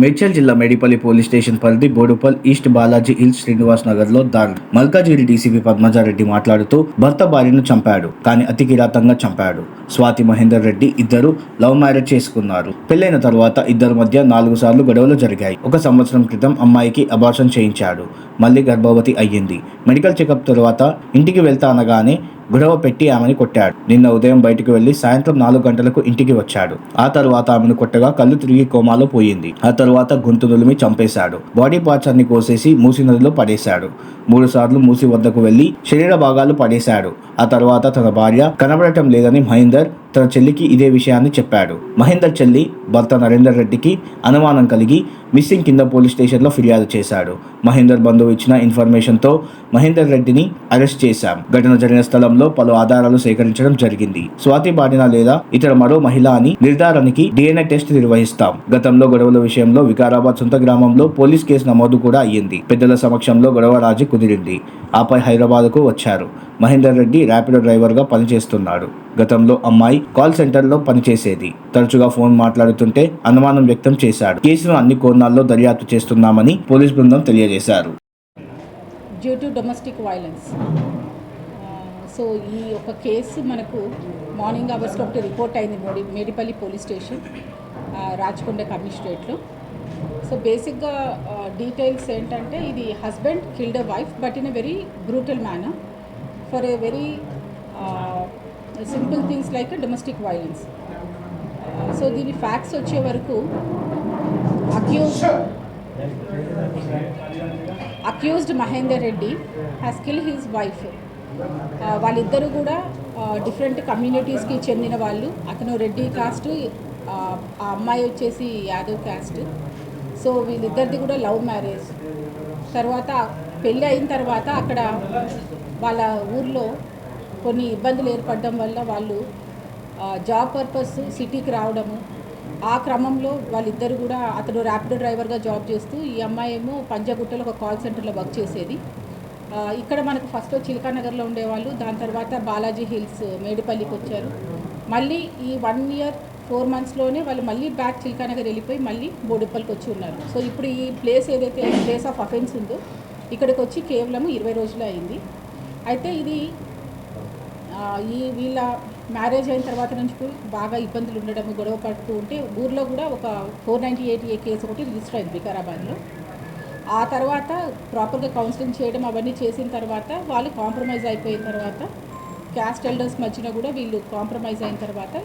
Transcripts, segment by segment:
మేడ్చల్ జిల్లా Medipalli police station పరిధి Boduppal east Balaji hills Srinivas నగర్లో దాడి మల్కాజిగిరి డీసీపీ పద్మజారెడ్డి మాట్లాడుతూ భర్త భార్యను చంపాడు కానీ అతి కిరాతంగా చంపాడు. స్వాతి మహేందర్ రెడ్డి ఇద్దరు లవ్ మ్యారేజ్ చేసుకున్నారు. పెళ్ళైన తర్వాత ఇద్దరి మధ్య నాలుగు సార్లు గొడవలు జరిగాయి. ఒక సంవత్సరం క్రితం అమ్మాయికి అబార్షన్ చేయించాడు. మళ్ళీ గర్భవతి అయ్యింది. మెడికల్ చెకప్ తర్వాత ఇంటికి వెళ్తా అనగానే గొడవ పెట్టి ఆమెని కొట్టాడు. నిన్న ఉదయం బయటకు వెళ్ళి సాయంత్రం నాలుగు గంటలకు ఇంటికి వచ్చాడు. ఆ తర్వాత ఆమెను కొట్టగా కళ్ళు తిరిగి కోమాలో పోయింది. ఆ తర్వాత గొంతు నులిమి చంపేశాడు. బాడీ పార్ట్స్ అన్ని కోసేసి మూసి నదిలో పడేశాడు. మూడు సార్లు మూసి వద్దకు వెళ్ళి శరీర భాగాలు పడేశాడు. ఆ తర్వాత తన భార్య కనబడటం లేదని మహేందర్ తన చెల్లికి ఇదే విషయాన్ని చెప్పాడు. మహేందర్ చెల్లి భర్త నరేందర్ రెడ్డికి అనుమానం కలిగి మిస్సింగ్ కింద పోలీస్ స్టేషన్లో ఫిర్యాదు చేశాడు. మహేందర్ బంధువు ఇచ్చిన ఇన్ఫర్మేషన్తో మహేందర్ రెడ్డిని అరెస్ట్ చేశాం. ఘటన జరిగిన స్థలంలో పలు ఆధారాలు సేకరించడం జరిగింది. స్వాతి బాడిన లేదా ఇతర మరో మహిళ అని నిర్ధారణకి డిఎన్ఏ టెస్ట్ నిర్వహిస్తాం. గతంలో గొడవల విషయంలో వికారాబాద్ సొంత గ్రామంలో పోలీస్ కేసు నమోదు కూడా అయ్యింది. పెద్దల సమక్షంలో గొడవ రాజు కుదిరింది. ఆపై హైదరాబాద్కు వచ్చారు. మహేందర్ రెడ్డి ర్యాపిడో డ్రైవర్గా పనిచేస్తున్నాడు. గతంలో అమ్మాయి కాల్ సెంటర్లో పనిచేసేది. తరచుగా ఫోన్ మాట్లాడుతుంటే అనుమానం వ్యక్తం చేశాడు. కేసును అన్ని కోణాల్లో దర్యాప్తు చేస్తున్నామని పోలీస్ బృందం తెలియజేశారు. Due to domestic violence so ఈ ఒక కేసు మనకు మార్నింగ్ అవర్స్లో ఒకటి రిపోర్ట్ అయింది మేడిపల్లి పోలీస్ స్టేషన్ రాచకొండ కమిషనరేట్లో సో బేసిక్గా డీటెయిల్స్ ఏంటంటే ఇది husband killed a wife but in a very brutal manner for a very simple things like domestic violence so దీని ఫ్యాక్ట్స్ వచ్చే వరకు accuse accused Mahender Reddy has kill his wife వాళ్ళిద్దరూ కూడా different కమ్యూనిటీస్కి చెందిన వాళ్ళు. అతను రెడ్డి కాస్ట్ ఆ అమ్మాయి వచ్చేసి యాదవ్ క్యాస్ట్. సో వీళ్ళిద్దరిది కూడా లవ్ మ్యారేజ్. తర్వాత పెళ్ళి అయిన తర్వాత అక్కడ వాళ్ళ ఊర్లో కొన్ని ఇబ్బందులు ఏర్పడడం వల్ల వాళ్ళు జాబ్ పర్పస్ సిటీకి రావడము. ఆ క్రమంలో వాళ్ళిద్దరు కూడా అతను ర్యాపిడో డ్రైవర్గా జాబ్ చేస్తూ ఈ అమ్మాయి ఏమో పంజాగుట్టలో ఒక కాల్ సెంటర్లో వర్క్ చేసేది. ఇక్కడ మనకు ఫస్ట్ చిలకానగర్లో ఉండేవాళ్ళు. దాని తర్వాత బాలాజీ హిల్స్ మేడిపల్లికి వచ్చారు. మళ్ళీ ఈ వన్ ఇయర్ ఫోర్ మంత్స్లోనే వాళ్ళు మళ్ళీ బ్యాక్ చిల్కానగర్ వెళ్ళిపోయి మళ్ళీ బోడుప్పల్కి వచ్చి ఉన్నారు. సో ఇప్పుడు ఈ ప్లేస్ ఏదైతే ప్లేస్ ఆఫ్ అఫెన్స్ ఉందో ఇక్కడికి వచ్చి కేవలం ఇరవై రోజులు అయింది. అయితే ఇది ఈ వీళ్ళ మ్యారేజ్ అయిన తర్వాత నుంచి బాగా ఇబ్బందులు ఉండడం గొడవ పడుతూ ఉంటే ఊర్లో కూడా ఒక four ninety eight A case ఒకటి రిజిస్టర్ అయింది వికారాబాద్లో. ఆ తర్వాత ప్రాపర్గా కౌన్సిలింగ్ చేయడం అవన్నీ చేసిన తర్వాత వాళ్ళు కాంప్రమైజ్ అయిపోయిన తర్వాత క్యాస్ట్ ఎల్డర్స్ మధ్యన కూడా వీళ్ళు కాంప్రమైజ్ అయిన తర్వాత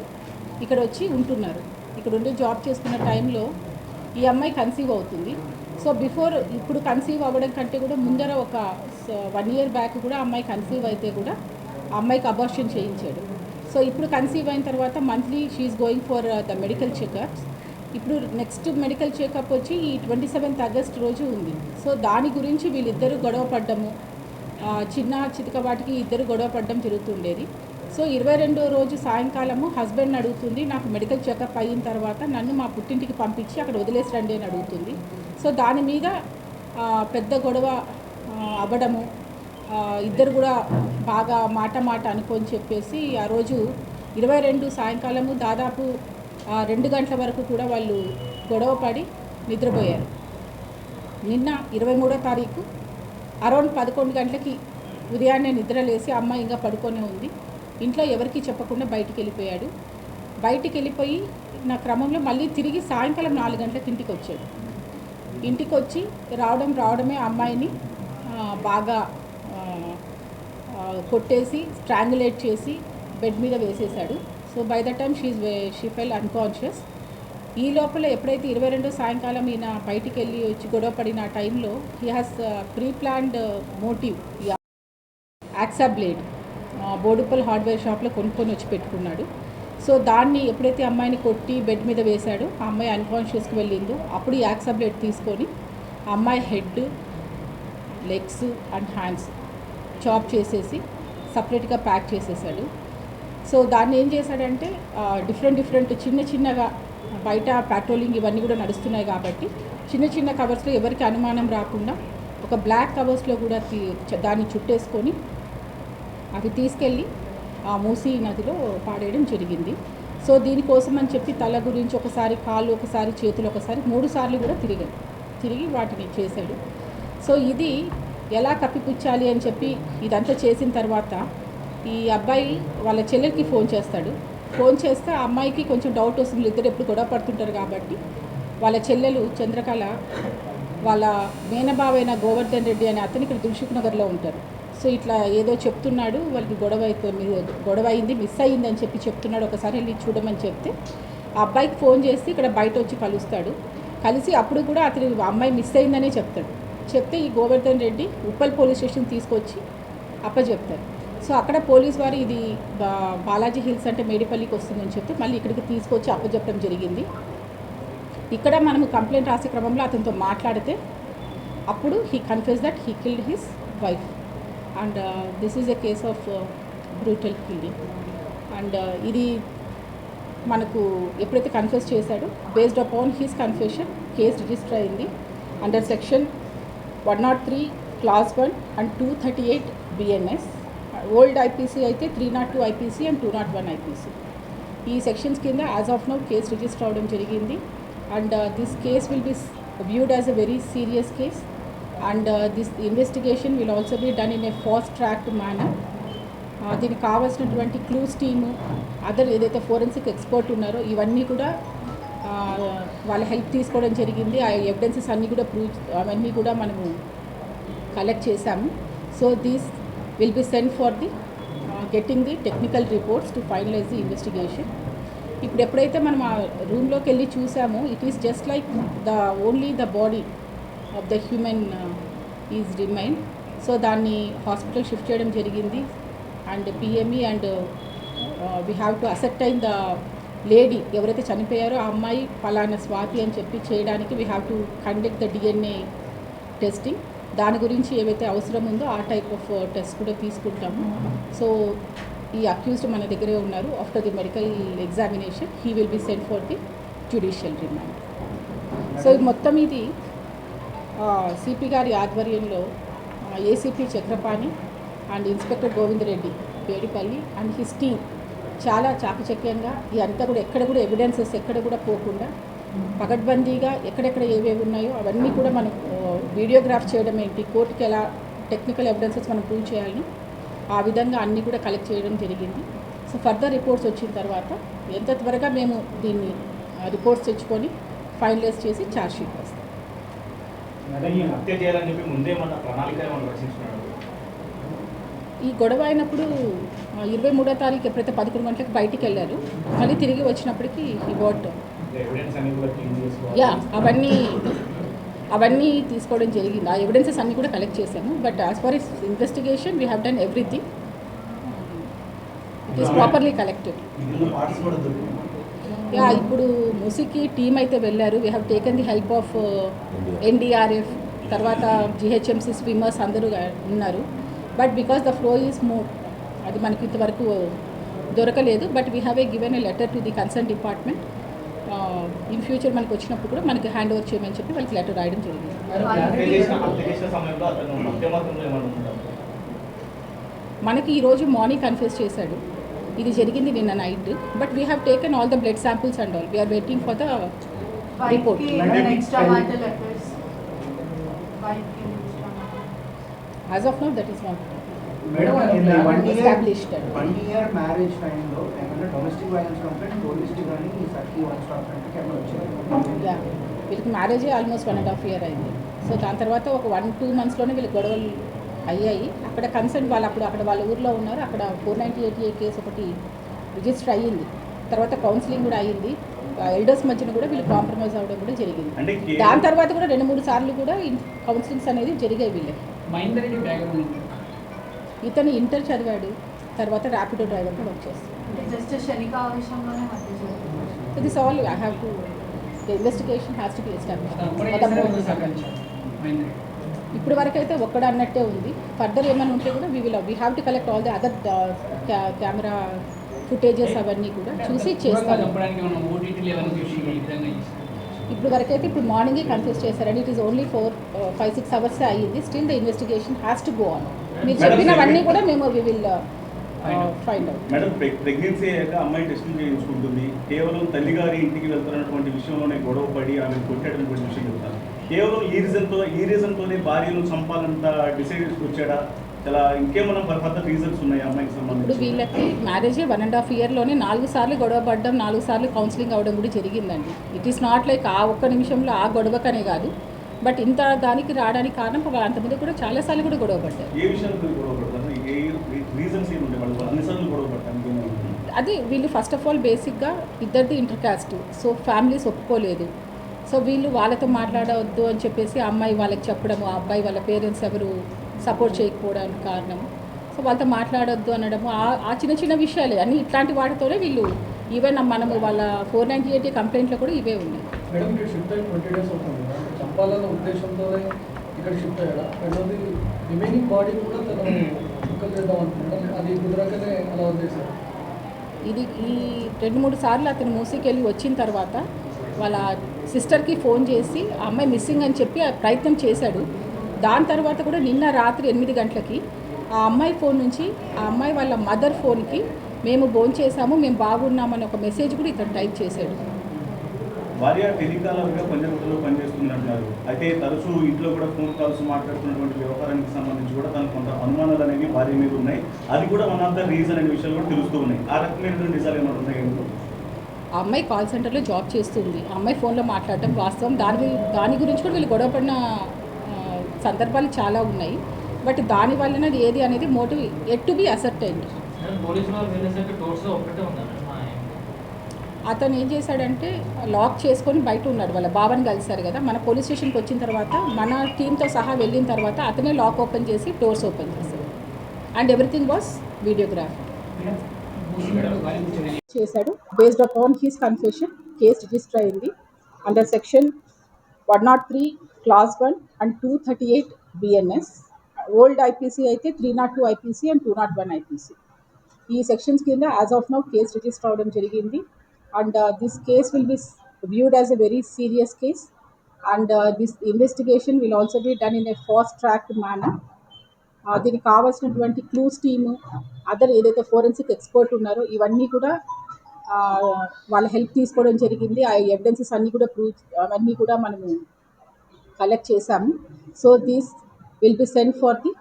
ఇక్కడ వచ్చి ఉంటున్నారు. ఇక్కడ ఉండి జాబ్ చేసుకున్న టైంలో ఈ అమ్మాయి కన్సీవ్ అవుతుంది. సో బిఫోర్ ఇప్పుడు కన్సీవ్ అవ్వడం కంటే కూడా ముందర ఒక వన్ ఇయర్ బ్యాక్ కూడా అమ్మాయి కన్సీవ్ అయితే కూడా అమ్మాయికి అబార్షన్ చేయించాడు. సో ఇప్పుడు కన్సీవ్ అయిన తర్వాత monthly she's going for the medical checkups. ఇప్పుడు నెక్స్ట్ మెడికల్ చెకప్ వచ్చి ఈ ట్వంటీ సెవెంత్ ఆగస్ట్ రోజు ఉంది. సో దాని గురించి వీళ్ళిద్దరూ గొడవ పడ్డము చిన్న చితక వాటికి ఇద్దరు గొడవ పడడం జరుగుతుండేది సో ఇరవై రెండో రోజు సాయంకాలము హస్బెండ్ అడుగుతుంది నాకు మెడికల్ చెకప్ అయిన తర్వాత నన్ను మా పుట్టింటికి పంపించి అక్కడ వదిలేసి రండి అని అడుగుతుంది. సో దాని మీద పెద్ద గొడవ అవ్వడము ఇద్దరు కూడా బాగా మాట మాట అనుకొని చెప్పేసి ఆ రోజు ఇరవై రెండు సాయంకాలము దాదాపు రెండు గంటల వరకు కూడా వాళ్ళు గొడవ పడి నిద్రపోయారు. నిన్న ఇరవై మూడో తారీఖు అరౌండ్ పదకొండు గంటలకి ఉదయాన్నే నిద్రలేసి అమ్మాయి ఇంకా పడుకొనే ఉంది. ఇంట్లో ఎవరికీ చెప్పకుండా బయటికి వెళ్ళిపోయాడు. బయటికి వెళ్ళిపోయి నా క్రమంలో మళ్ళీ తిరిగి సాయంకాలం నాలుగు గంటలకు ఇంటికి వచ్చాడు. ఇంటికి వచ్చి రావడం రావడమే అమ్మాయిని బాగా కొట్టేసి స్ట్రాంగులేట్ చేసి బెడ్ మీద వేసేశాడు. So by the time she she fell unconscious ఈ లోపల ఎప్పుడైతే ఇరవై రెండో సాయంకాలం ఈయన బయటికి వెళ్ళి వచ్చి గొడవ పడిన టైంలో he has pre planned motive hacksaw blade Boduppal hardware షాప్లో కొనుక్కొని వచ్చి పెట్టుకున్నాడు. సో దాన్ని ఎప్పుడైతే అమ్మాయిని కొట్టి బెడ్ మీద వేశాడో ఆ అమ్మాయి అన్కాన్షియస్కి వెళ్ళిందో అప్పుడు ఈ తీసుకొని అమ్మాయి head legs and hands chop చేసేసి సపరేట్గా ప్యాక్ చేసేసాడు సో దాన్ని ఏం చేశాడంటే డిఫరెంట్ డిఫరెంట్ చిన్న చిన్నగా బయట పెట్రోలింగ్ ఇవన్నీ కూడా నడుస్తున్నాయి కాబట్టి చిన్న చిన్న కవర్స్లో ఎవరికి అనుమానం రాకుండా ఒక బ్లాక్ కవర్స్లో కూడా దాన్ని చుట్టేసుకొని అవి తీసుకెళ్ళి ఆ మూసీ నదిలో పాడేయడం జరిగింది. సో దీనికోసం అని చెప్పి తల గురించి ఒకసారి కాళ్ళు ఒకసారి చేతులు ఒకసారి మూడు సార్లు కూడా తిరిగాడు తిరిగి వాటిని చేశాడు. సో ఇది ఎలా కప్పిపుచ్చాలి అని చెప్పి ఇదంతా చేసిన తర్వాత ఈ అబ్బాయి వాళ్ళ చెల్లెలకి ఫోన్ చేస్తాడు. ఫోన్ చేస్తే ఆ అమ్మాయికి కొంచెం డౌట్ వస్తుంది. ఇద్దరు ఎప్పుడు గొడవ పడుతుంటారు కాబట్టి వాళ్ళ చెల్లెలు చంద్రకళ వాళ్ళ మేనబావైన గోవర్ధన్ రెడ్డి అనే అతను ఇక్కడ దిల్షుక్ నగర్లో ఉంటారు. సో ఇట్లా ఏదో చెప్తున్నాడు వాళ్ళకి గొడవ అయితే గొడవ అయింది మిస్ అయింది అని చెప్పి చెప్తున్నాడు ఒకసారి వెళ్ళి చూడమని చెప్తే ఆ అబ్బాయికి ఫోన్ చేసి ఇక్కడ బయట వచ్చి కలుస్తాడు. కలిసి అప్పుడు కూడా అతని అమ్మాయి మిస్ అయిందనే చెప్తాడు. చెప్తే ఈ గోవర్ధన్ రెడ్డి ఉప్పల్ పోలీస్ స్టేషన్ తీసుకొచ్చి అప్పచెప్తారు సో అక్కడ పోలీస్ వారు ఇది బా- బాలాజీ హిల్స్ అంటే మేడిపల్లికి వస్తుందని చెప్తే మళ్ళీ ఇక్కడికి తీసుకొచ్చి అప్పచెప్పడం జరిగింది. ఇక్కడ మనము కంప్లైంట్ రాసే క్రమంలో అతనితో మాట్లాడితే అప్పుడు he confuse that he killed his wife and this is a case of brutal killing and ఇది మనకు ఎప్పుడైతే కన్ఫ్యూజ్ చేశాడో based upon his confusion case register అయింది. Under section one not three class one and two thirty eight BNS old IPC అయితే three not two IPC and two not one IPC ఈ sections కింద as of now case register అవడం జరిగింది. And this case will be viewed as a very serious case and this investigation will also be done in a fast track manner దీనికి కావాల్సినటువంటి clues team other ఏదైతే forensic expert ఉన్నారో ఇవన్నీ కూడా వాళ్ళ help తీసుకోవడం జరిగింది. ఆ ఎవిడెన్సెస్ అన్నీ కూడా ప్రూవ్ అవన్నీ కూడా మనము కలెక్ట్ చేశాము. So these will be send for the getting the technical reports to finalise the investigation ఇప్పుడు ఎప్పుడైతే మనం ఆ రూమ్లోకి వెళ్ళి చూసామో it is just like the only the body of the human is remain so దాన్ని హాస్పిటల్ షిఫ్ట్ చేయడం జరిగింది. And PME and we have to ascertain the lady ఎవరైతే చనిపోయారో ఆ అమ్మాయి ఫలానా స్వాతి అని చెప్పి చేయడానికి we have to conduct the DNA testing దాని గురించి ఏవైతే అవసరం ఉందో ఆ టైప్ ఆఫ్ టెస్ట్ కూడా తీసుకుంటాము. సో ఈ అక్యూజ్డ్ మన దగ్గరే ఉన్నారు. After the medical examination he will be send for the judicial remand so ఇది మొత్తం ఇది. సిపి గారి ఆధ్వర్యంలో ACP Chakrapani and inspector Govindareddy Pedipalli and his team చాలా చాకచక్యంగా ఇదంతా కూడా ఎక్కడ కూడా ఎవిడెన్సెస్ ఎక్కడ కూడా పోకుండా పకడ్బందీగా ఎక్కడెక్కడ ఏవేవి ఉన్నాయో అవన్నీ కూడా మనం వీడియోగ్రాఫ్ చేయడం ఏంటి కోర్టుకి ఎలా టెక్నికల్ ఎవిడెన్సెస్ మనం ప్రూవ్ చేయాలని ఆ విధంగా అన్నీ కూడా కలెక్ట్ చేయడం జరిగింది. సో ఫర్దర్ రిపోర్ట్స్ వచ్చిన తర్వాత ఎంత త్వరగా మేము దీన్ని రిపోర్ట్స్ తెచ్చుకొని ఫైనలైజ్ చేసి ఛార్జ్ షీట్ వస్తాం. హత్య చేయాలని చెప్పి ముందే మన ప్రణాళిక ఏమైనా రచించుకున్నాడు ఈ గొడవ అయినప్పుడు ఇరవై మూడో తారీఖు ఎప్పుడైతే పదకొండు గంటలకు బయటికి వెళ్ళారు మళ్ళీ తిరిగి వచ్చినప్పటికి ఈ వాట్ చేసుకోవాలి. యా అవన్నీ అవన్నీ తీసుకోవడం జరిగింది. ఆ ఎవిడెన్సెస్ అన్నీ కూడా కలెక్ట్ చేశాము. But as far is investigation we have done everything it is properly collected ఇందులో పార్ట్స్ కూడా దొరికింది యా ఇప్పుడు ముసికి టీం అయితే వెళ్ళారు. We have taken the help of NDRF తర్వాత జిహెచ్ఎంసీ స్విమ్మర్స్ అందరూ ఉన్నారు. But because the flow is more అది మనకి ఇంతవరకు దొరకలేదు. But we have a given a letter to the concern department in future మనకి వచ్చినప్పుడు కూడా మనకి హ్యాండ్ ఓవర్ చేయమని చెప్పి వాళ్ళకి లెటర్ రాయడం జరిగింది. ఉంటాడు మనకి ఈరోజు మార్నింగ్ కన్ఫ్యూజ్ చేశాడు. ఇది జరిగింది నిన్న night but we have taken all the blood samples and all we're waiting for the report. As of now that is not వీళ్ళకి marriage almost one and half year అయింది. సో దాని తర్వాత ఒక one two మంత్స్లోనే వీళ్ళకి గొడవలు అయ్యాయి. అక్కడ concern వాళ్ళు అప్పుడు అక్కడ వాళ్ళ ఊర్లో ఉన్నారు. అక్కడ four ninety eight A case ఒకటి రిజిస్టర్ అయ్యింది. తర్వాత కౌన్సిలింగ్ కూడా అయ్యింది. ఎల్డర్స్ మధ్యన కూడా వీళ్ళు కాంప్రమైజ్ అవ్వడం కూడా జరిగింది. దాని తర్వాత కూడా రెండు మూడు సార్లు కూడా కౌన్సిలింగ్స్ అనేది జరిగాయి వీళ్ళకి. ఇతను ఇంటర్ చదివాడు. తర్వాత ర్యాపిడో డ్రైవర్ కూడా వచ్చేస్తాడు. అంటే జస్ట్ శనికా విషయంలోనే హత్య జరిగింది ఇది all I have to the investigation has to be అతను ఇప్పుడు వరకు అయితే ఒక్కడ అన్నట్టే ఉంది. ఫర్దర్ ఏమైనా ఉంటే కూడా we will we have to collect all the other camera footages అవన్నీ కూడా చూసి చేస్తాను ఇప్పుడు వరకు అయితే ఇప్పుడు మార్నింగే కన్ఫ్యూజ్ చేశారండి it is only four five six hours అయ్యింది. Still the investigation has to go on మీరు చెప్పినవన్నీ కూడా మేము we will find out madam pregnancy అయ్యాక అమ్మాయి చేయించుకుంటుంది. కేవలం తల్లిగారి ఇంటికి వెళ్తున్నటువంటి విషయంలోనే గొడవ పడి ఆమె కొట్టేటటువంటి విషయం చెప్తాను. కేవలం ఈ రీజన్తో ఈ రీజన్తోనే భార్యను చంపాలంత డిసైడ్ వచ్చాడా చాలా ఇంకేమైనా రీజన్స్ ఉన్నాయి అమ్మాయికి సంబంధించి? వీళ్ళకి మ్యారేజ్ వన్ అండ్ హాఫ్ ఇయర్లోనే నాలుగు సార్లు గొడవ పడడం నాలుగు సార్లు కౌన్సిలింగ్ అవ్వడం కూడా జరిగిందండి. ఇట్ ఈస్ నాట్ లైక్ ఆ ఒక్క నిమిషంలో ఆ గొడవకనే కాదు. బట్ ఇంత దానికి రావడానికి కారణం వాళ్ళు అంతమంది కూడా చాలాసార్లు కూడా గొడవ పడ్డారు. ఏ విషయాల గొడవ పడతారు? ఏ రీజన్స్ ఏమి ఉంటాయి వాళ్ళు అన్నిసార్లు గొడవ పడటానికి ఏమైనా అది వీళ్ళు ఫస్ట్ ఆఫ్ ఆల్ బేసిక్గా ఇద్దరిది ఇంటర్ కాస్ట్ సో ఫ్యామిలీస్ ఒప్పుకోలేదు. సో వీళ్ళు వాళ్ళతో మాట్లాడవద్దు అని చెప్పేసి ఆ అమ్మాయి వాళ్ళకి చెప్పడము ఆ అబ్బాయి వాళ్ళ పేరెంట్స్ ఎవరు సపోర్ట్ చేయకపోవడానికి కారణం సో వాళ్ళతో మాట్లాడొద్దు అనడము ఆ- చిన్న చిన్న విషయాలే. అన్ని ఇట్లాంటి వాటితోనే వీళ్ళు ఈవెన్ మనము వాళ్ళ ఫోర్ నైంటీ ఎయిట్ కంప్లైంట్లో కూడా ఇవే ఉన్నాయి. ఇది ఈ రెండు మూడు సార్లు అతను మూసీకి వెళ్ళి వచ్చిన తర్వాత వాళ్ళ సిస్టర్కి ఫోన్ చేసి ఆ అమ్మాయి మిస్సింగ్ అని చెప్పి ప్రయత్నం చేశాడు. దాని తర్వాత కూడా నిన్న రాత్రి ఎనిమిది గంటలకి ఆ అమ్మాయి ఫోన్ నుంచి ఆ అమ్మాయి వాళ్ళ మదర్ ఫోన్కి మేము ఫోన్ చేసాము మేము బాగున్నామని ఒక మెసేజ్ కూడా ఇతను టైప్ చేశాడు. భార్య టెలికాలర్గా పంజాబ్లో పనిచేస్తుందంటున్నారు. అయితే తరచూ ఇంట్లో కూడా ఫోన్ కాల్స్ మాట్లాడుతున్నటువంటి వ్యవహారానికి సంబంధించి కూడా తనకు కొంత అనుమానాలు అనేవి భార్య మీద ఉన్నాయి. అది కూడా వన్ ఆఫ్ ద రీజన్ అనే విషయాలు కూడా తెలుస్తూ ఉన్నాయి. ఆ రకమైనటువంటి నిజాలు ఏమైనా ఉన్నాయి ఆ అమ్మాయి కాల్ సెంటర్లో జాబ్ చేస్తుంది. ఆ అమ్మాయి ఫోన్లో మాట్లాడటం వాస్తవం. దాని దాని గురించి కూడా వీళ్ళు గొడవపడిన సందర్భాలు చాలా ఉన్నాయి. బట్ దాని వలన ఏది అనేది motive at to be accept అయింది అతను ఏం చేశాడంటే లాక్ చేసుకొని బయట ఉన్నాడు. వాళ్ళ బావని కలిశారు కదా. మన పోలీస్ స్టేషన్కి వచ్చిన తర్వాత మన టీంతో సహా వెళ్ళిన తర్వాత అతనే లాక్ ఓపెన్ చేసి డోర్స్ ఓపెన్ చేశాడు. అండ్ ఎవ్రీథింగ్ వాస్ వీడియోగ్రాఫ్ చేశాడు. Based upon his confession case register అయింది. Under section one not three class one and two thirty eight BNS old IPC అయితే three not two IPC and two not one IPC ఈ sections కింద as of now case register అవడం జరిగింది. And this case will be viewed as a very serious case and this investigation will also be done in a fast track manner దీనికి కావాల్సినటువంటి clues team other ఏదైతే forensic expert ఉన్నారో ఇవన్నీ కూడా వాళ్ళ help తీసుకోవడం జరిగింది. ఆ ఎవిడెన్సెస్ అన్నీ కూడా ప్రూవ్ అవన్నీ కూడా మనము కలెక్ట్ చేశాము. So these will be send for the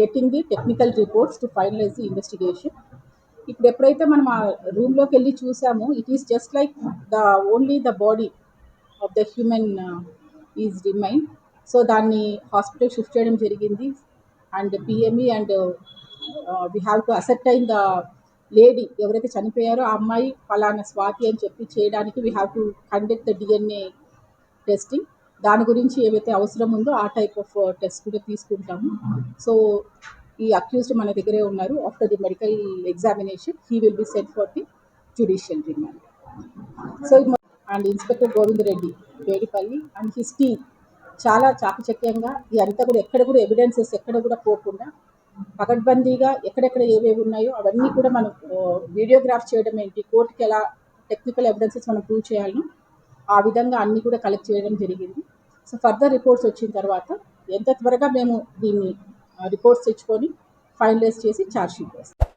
getting the technical reports to finalise the investigation. ఇప్పుడు ఎప్పుడైతే మనం ఆ రూమ్లోకి వెళ్ళి చూసామో it is just like the only the body of the human is remain so దాన్ని హాస్పిటల్ షిఫ్ట్ చేయడం జరిగింది. And PME and we have to ascertain the lady ఎవరైతే చనిపోయారో ఆ అమ్మాయి ఫలానా స్వాతి అని చెప్పి చేయడానికి we have to conduct the DNA testing దాని గురించి ఏవైతే అవసరం ఉందో ఆ టైప్ ఆఫ్ టెస్ట్ కూడా తీసుకుంటాము. సో ఈ అక్యూజ్డ్ మన దగ్గరే ఉన్నారు. After the medical examination he will be sent for the judicial remand so and inspector Govind Reddy Vedipalli and his team చాలా చాకచక్యంగా ఇదంతా కూడా ఎక్కడ కూడా ఎవిడెన్సెస్ ఎక్కడ కూడా పోకుండా పకడ్బందీగా ఎక్కడెక్కడ ఏవేవి ఉన్నాయో అవన్నీ కూడా మనం వీడియోగ్రాఫ్ చేయడం ఏంటి కోర్టుకి ఎలా టెక్నికల్ ఎవిడెన్సెస్ మనం ప్రూవ్ చేయాలి ఆ విధంగా అన్నీ కూడా కలెక్ట్ చేయడం జరిగింది. సో ఫర్దర్ రిపోర్ట్స్ వచ్చిన తర్వాత ఎంత త్వరగా మేము దీన్ని రిపోర్ట్స్ తెచ్చుకొని ఫైనలైజ్ చేసి ఛార్జ్ షీట్ వేస్తాం.